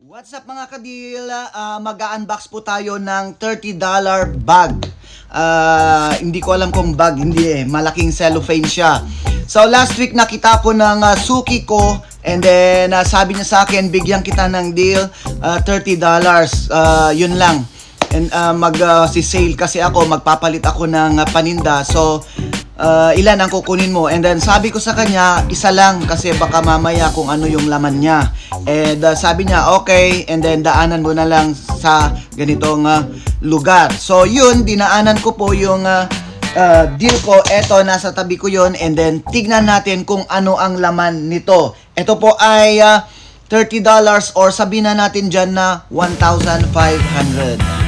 What's up mga kadil? Ah, Mag-unbox po tayo ng $30 bag. Ah, hindi ko alam kung bag, hindi eh. Malaking cellophane siya. So last week nakita ko ng ah, suki ko and then ah, sabi niya sa akin, bigyan kita ng deal, ah, $30. Ah, yun lang. And ah, mag ah, si sale kasi ako, magpapalit ako ng ah, paninda. So uh, ilan ang kukunin mo. And then sabi ko sa kanya, isa lang kasi baka mamaya kung ano yung laman niya. And uh, sabi niya, okay. And then daanan mo na lang sa ganitong uh, lugar. So yun, dinaanan ko po yung uh, uh, deal ko. Eto, nasa tabi ko yun. And then tignan natin kung ano ang laman nito. Ito po ay uh, $30 or sabihin na natin dyan na 1,500.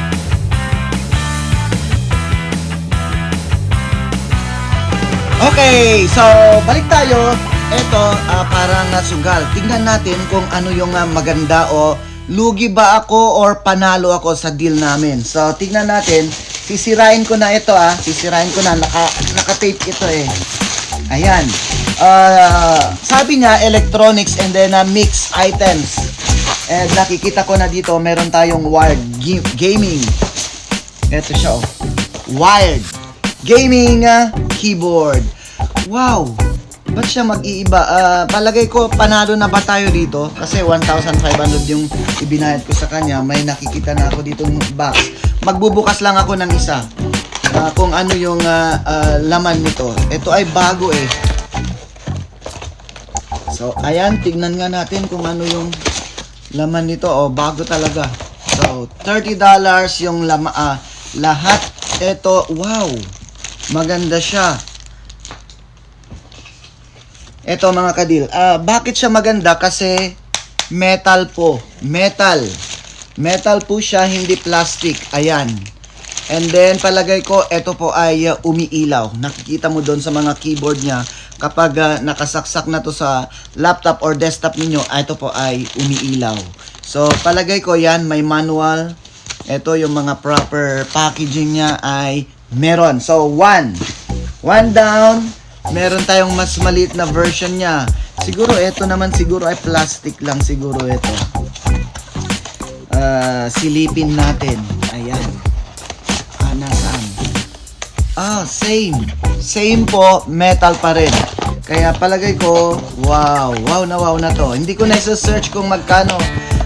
Okay, so balik tayo. Ito, ah, parang nasugal. Tingnan natin kung ano yung ah, maganda o lugi ba ako or panalo ako sa deal namin. So, tingnan natin. Sisirain ko na ito ah. Sisirain ko na. Naka, naka-tape ito eh. Ayan. Ah, sabi niya, electronics and then ah, mix items. And nakikita ko na dito, meron tayong wired gaming. Ito siya oh. Wired gaming ah, keyboard. Wow! Ba't siya mag-iiba? Ah, palagay ko, panalo na ba tayo dito? Kasi 1,500 yung ibinayad ko sa kanya. May nakikita na ako dito box. Magbubukas lang ako ng isa. Ah, kung ano yung ah, ah, laman nito. Ito ay bago eh. So, ayan, tignan nga natin kung ano yung laman nito. Oh, bago talaga. So, $30 yung lama, ah, lahat. Ito, wow! Maganda siya. Ito mga kadil. Ah, bakit siya maganda? Kasi metal po. Metal. Metal po siya, hindi plastic. Ayan. And then, palagay ko, ito po ay uh, umiilaw. Nakikita mo doon sa mga keyboard niya. Kapag uh, nakasaksak na to sa laptop or desktop ninyo, ah, ito po ay umiilaw. So, palagay ko yan, may manual. Ito yung mga proper packaging niya ay meron. So, one. One down. Meron tayong mas maliit na version niya. Siguro ito naman siguro ay plastic lang siguro ito. Ah, silipin natin. Ayan. Ah, nasaan? Ah, same. Same po, metal pa rin. Kaya palagay ko, wow, wow na wow na to. Hindi ko na search kung magkano.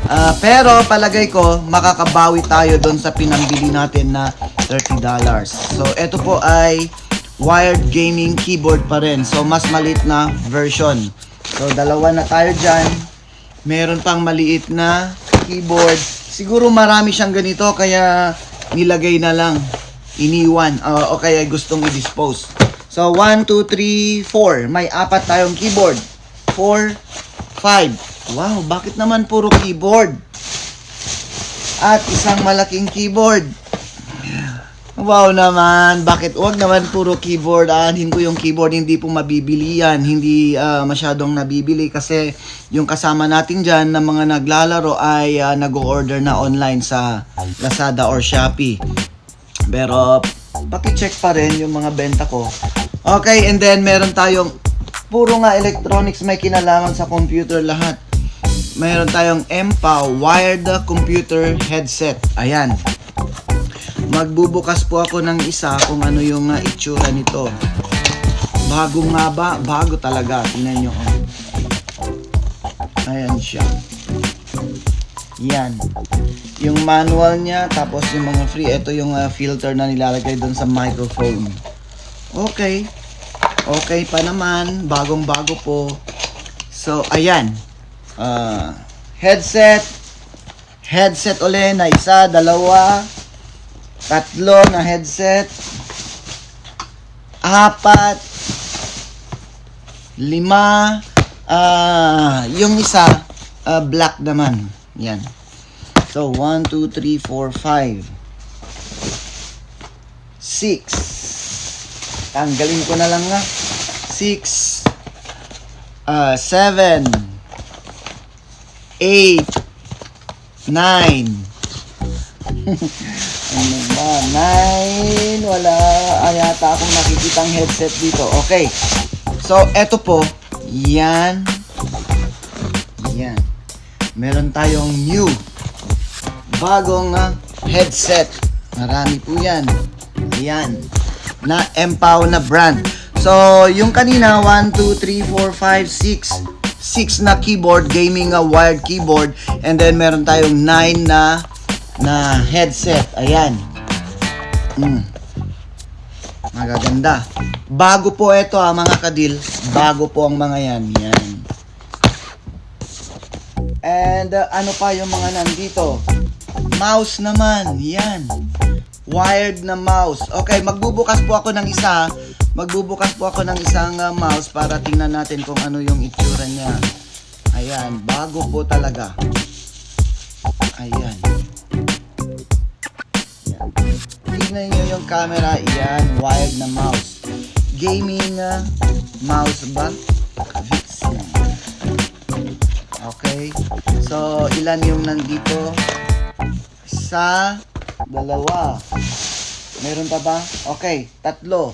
Ah, pero palagay ko, makakabawi tayo doon sa pinambili natin na $30. So, ito po ay wired gaming keyboard pa rin. So, mas maliit na version. So, dalawa na tayo dyan. Meron pang maliit na keyboard. Siguro marami siyang ganito, kaya nilagay na lang. Iniwan. Ah, o kaya gustong i-dispose. So, 1, 2, 3, 4. May apat tayong keyboard. 4, 5. Wow, bakit naman puro keyboard? At isang malaking keyboard. Wow naman, bakit wag naman puro keyboard? Aanhin ko yung keyboard, hindi po mabibili yan. Hindi ah, masyadong nabibili kasi yung kasama natin dyan na mga naglalaro ay ah, nag-order na online sa Lazada or Shopee. Pero paki-check pa rin yung mga benta ko. Okay, and then meron tayong puro nga electronics may kinalaman sa computer lahat. Meron tayong MPA wired computer headset. Ayan. Magbubukas po ako ng isa kung ano yung uh, itsura nito. Bago nga ba? Bago talaga. Tingnan nyo. Oh. Ayan siya. Yan. Yung manual niya, tapos yung mga free, ito yung uh, filter na nilalagay doon sa microphone. Okay. Okay pa naman. Bagong bago po. So, ayan. Uh, headset. Headset uli na isa, dalawa, tatlo na headset, apat, lima, ah, yung isa, ah, black naman. Yan. So, 1, 2, 3, 4, 5, 6. Tanggalin ko na lang nga. 6, ah, 7, 8, 9, ano ba? Nine. Wala ayata akong nakikitang headset dito. Okay. So, eto po. Yan. Yan. meron tayong new bagong ah, headset. Marami po yan. Ayan. Na Empow na brand. So, yung kanina, 1, 2, 3, 4, 5, 6. 6 na keyboard, gaming uh, wired keyboard. And then, meron tayong 9 na na headset. Ayan. Mm. Magaganda. Bago po ito ah, mga kadil. Bago po ang mga yan. Yan. And uh, ano pa yung mga nandito? Mouse naman. Yan. Wired na mouse. Okay, magbubukas po ako ng isa. Magbubukas po ako ng isang uh, mouse para tingnan natin kung ano yung itsura niya. Ayan, bago po talaga. Ayan. Ayan. Tignan nyo yung camera. Ayan, wired na mouse. Gaming uh, mouse ba? Okay. So, ilan yung nandito? Isa, dalawa. Meron pa ba? Okay, tatlo.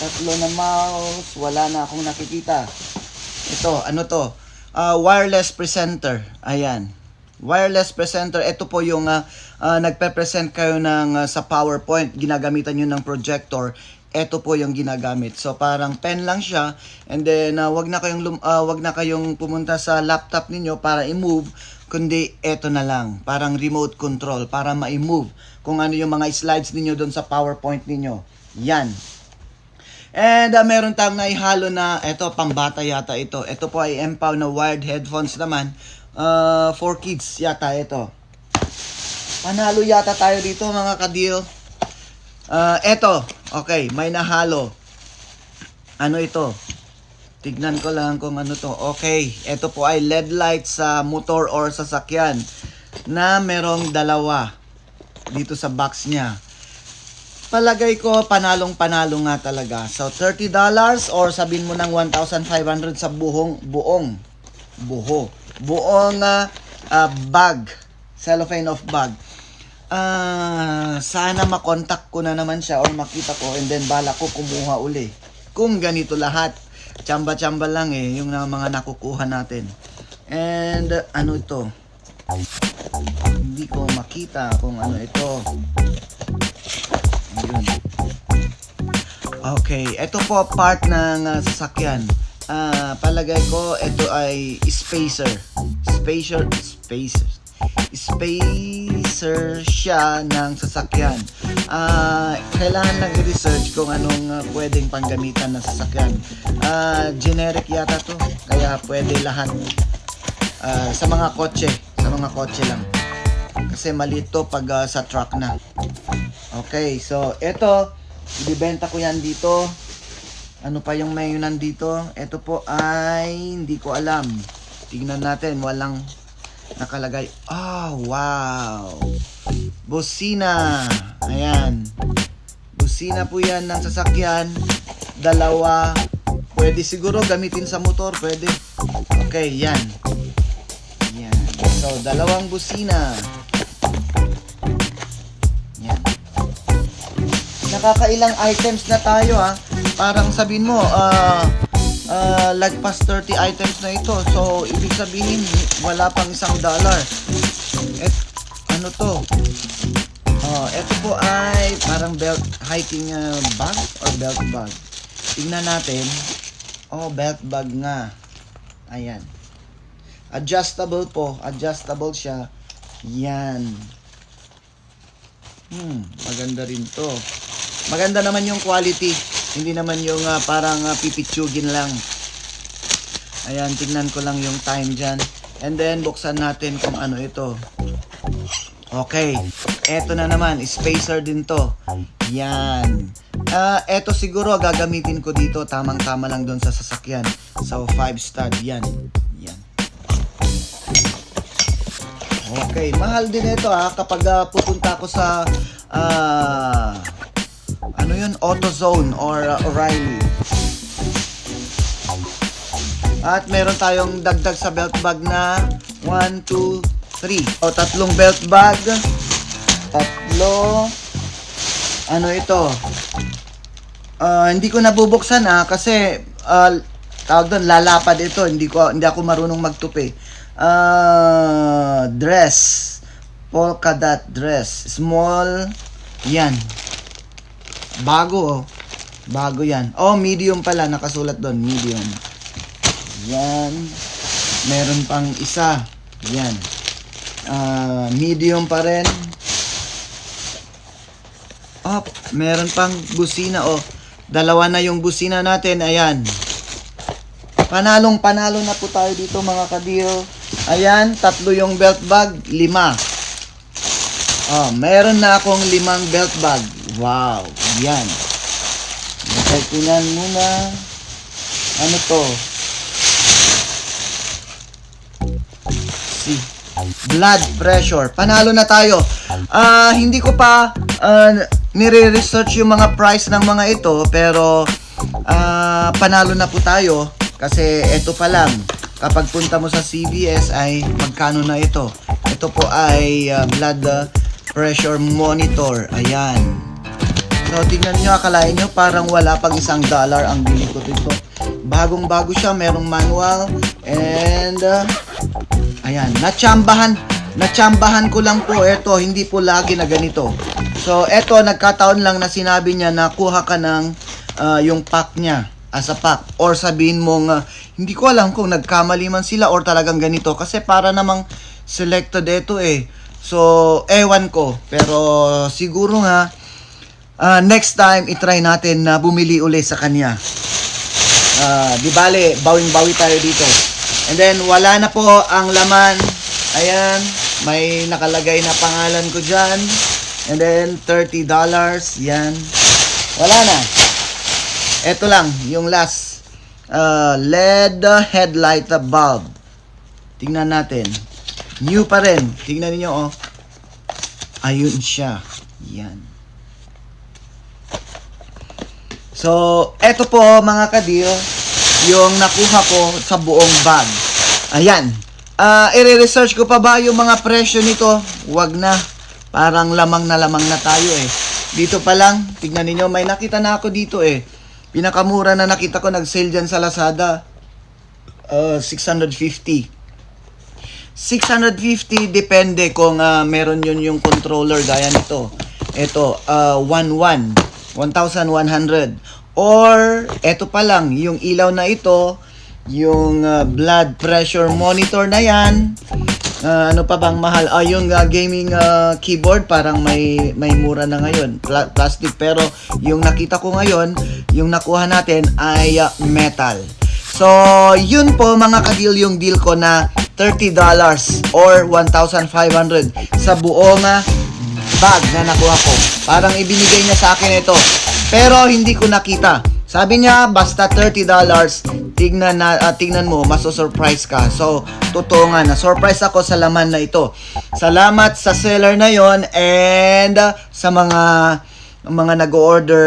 Tatlo na mouse. Wala na akong nakikita. Ito, ano to? Ah, wireless presenter. Ayan. Wireless presenter. Ito po yung ah, ah, nagpe-present kayo ng ah, sa PowerPoint. Ginagamitan nyo ng projector. Ito po yung ginagamit. So parang pen lang siya and then ah, wag na kayong ah, wag na kayong pumunta sa laptop ninyo para i-move kundi eto na lang. Parang remote control para ma-move kung ano yung mga slides ninyo doon sa PowerPoint ninyo. Yan. And uh, meron tayong naihalo na, eto, pambata yata ito. Ito po ay Empow na wired headphones naman. Uh, for kids yata ito. Panalo yata tayo dito mga kadil. Uh, eto, okay, may nahalo. Ano ito? Tignan ko lang kung ano to. Okay, ito po ay LED light sa motor or sa sakyan na merong dalawa dito sa box niya palagay ko panalong panalo nga talaga. So $30 or sabihin mo ng 1,500 sa buhong buong buho. Buong ah, ah, bag. Cellophane of bag. Ah, sana makontak ko na naman siya or makita ko and then bala ko kumuha uli. Kung ganito lahat. Chamba-chamba lang eh yung mga nakukuha natin. And ah, ano ito? Hindi ko makita kung ano ito. Ayun. Okay, ito po part ng uh, sasakyan. Ah, palagay ko ito ay spacer. Spacer, spacer. Spacer siya ng sasakyan. Ah, kailangan lang i-research kung anong uh, pwedeng panggamitan ng sasakyan. Ah, generic yata to, kaya pwede lahat. Ah, sa mga kotse, sa mga kotse lang. Kasi maliit to pag ah, sa truck na. Okay, so ito, ibibenta ko yan dito. Ano pa yung may nandito? Ito po ay hindi ko alam. Tingnan natin, walang nakalagay. Ah, wow. Busina. Ayan. Busina po yan ng sasakyan. Dalawa. Pwede siguro gamitin sa motor. Pwede. Okay, yan. Yan. So, dalawang busina. Yan nakakailang items na tayo ha. Parang sabihin mo, ah ah, lagpas 30 items na ito. So, ibig sabihin, wala pang isang dollar. Et, ano to? Oh, ito po ay parang belt hiking ah, bag or belt bag. Tingnan natin. Oh, belt bag nga. Ayan. Adjustable po. Adjustable siya. Yan. Hmm, maganda rin to. Maganda naman yung quality. Hindi naman yung ah, parang uh, pipitsugin lang. Ayan, tingnan ko lang yung time dyan. And then, buksan natin kung ano ito. Okay. Eto na naman. Spacer din to. Yan. Ah, eto siguro gagamitin ko dito. Tamang-tama lang doon sa sasakyan. So, 5 stud. Yan. Yan. Okay, mahal din ito ha kapag ah, pupunta ako sa ah ano yun, AutoZone or uh, O'Reilly. At meron tayong dagdag sa belt bag na 1, 2, 3. O tatlong belt bag. Tatlo. Ano ito? Ah, hindi ko nabubuksan ah kasi ah, tawag doon lalapad ito. Hindi ko hindi ako marunong magtupi. ah, dress. Polka dot dress. Small. Yan. Bago oh. Bago yan. Oh, medium pala. Nakasulat doon. Medium. Yan. Meron pang isa. Yan. Ah, medium pa rin. Oh, meron pang busina oh. Dalawa na yung busina natin. Ayan. Panalong panalo na po tayo dito mga kadeal. Ayan, tatlo yung belt bag, lima. Oh, meron na akong limang belt bag. Wow, yan. Tingnan muna. Ano to? Si blood pressure. Panalo na tayo. Ah, hindi ko pa ah, nire-research yung mga price ng mga ito pero ah, panalo na po tayo kasi ito pa lang kapag punta mo sa CVS ay magkano na ito. Ito po ay ah, blood pressure monitor. Ayan. So, tingnan nyo, akalain nyo, parang wala pang isang dollar ang bili ko dito. Bagong-bago siya, merong manual, and, uh, ayan, natsambahan, natsambahan ko lang po ito, hindi po lagi na ganito. So, eto, nagkataon lang na sinabi niya na kuha ka ng uh, yung pack niya as a pack. Or sabihin mong, uh, hindi ko alam kung nagkamali man sila or talagang ganito. Kasi para namang selected ito eh. So, ewan ko. Pero siguro nga, Ah, next time, itry natin na bumili uli sa kanya. Ah, di bale, bawing-bawi tayo dito. And then, wala na po ang laman. Ayan, may nakalagay na pangalan ko dyan. And then, $30. Yan. Wala na. Ito lang, yung last. Ah, LED headlight bulb. Tingnan natin. New pa rin. Tingnan niyo oh. Ayun siya. Yan. So, eto po mga kadil, yung nakuha ko sa buong bag. Ayan. Ah, i-research ko pa ba yung mga presyo nito? Wag na. Parang lamang na lamang na tayo eh. Dito pa lang, tignan ninyo, may nakita na ako dito eh. Pinakamura na nakita ko nag-sale dyan sa Lazada. Uh, 650. 650 depende kung ah, meron yun yung controller gaya nito. Ito, uh, 11, 1,100. Or, eto pa lang, yung ilaw na ito, yung ah, blood pressure monitor na yan. Ah, ano pa bang mahal? Ah, yung ah, gaming ah, keyboard parang may may mura na ngayon, Pla- plastic pero yung nakita ko ngayon, yung nakuha natin ay ah, metal. So, yun po mga ka-deal yung deal ko na $30 or 1,500 sa buong ah, bag na nakuha ko. Parang ibinigay niya sa akin ito. Pero hindi ko nakita. Sabi niya, basta $30, tignan, na, ah, tignan mo, maso-surprise ka. So, totoo nga, na-surprise ako sa laman na ito. Salamat sa seller na yon and ah, sa mga mga nag-order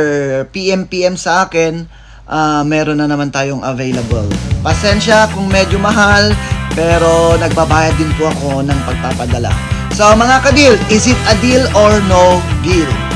PM-PM sa akin, ah, meron na naman tayong available. Pasensya kung medyo mahal, pero nagbabayad din po ako ng pagpapadala. So mga ka-deal, is it a deal or no deal?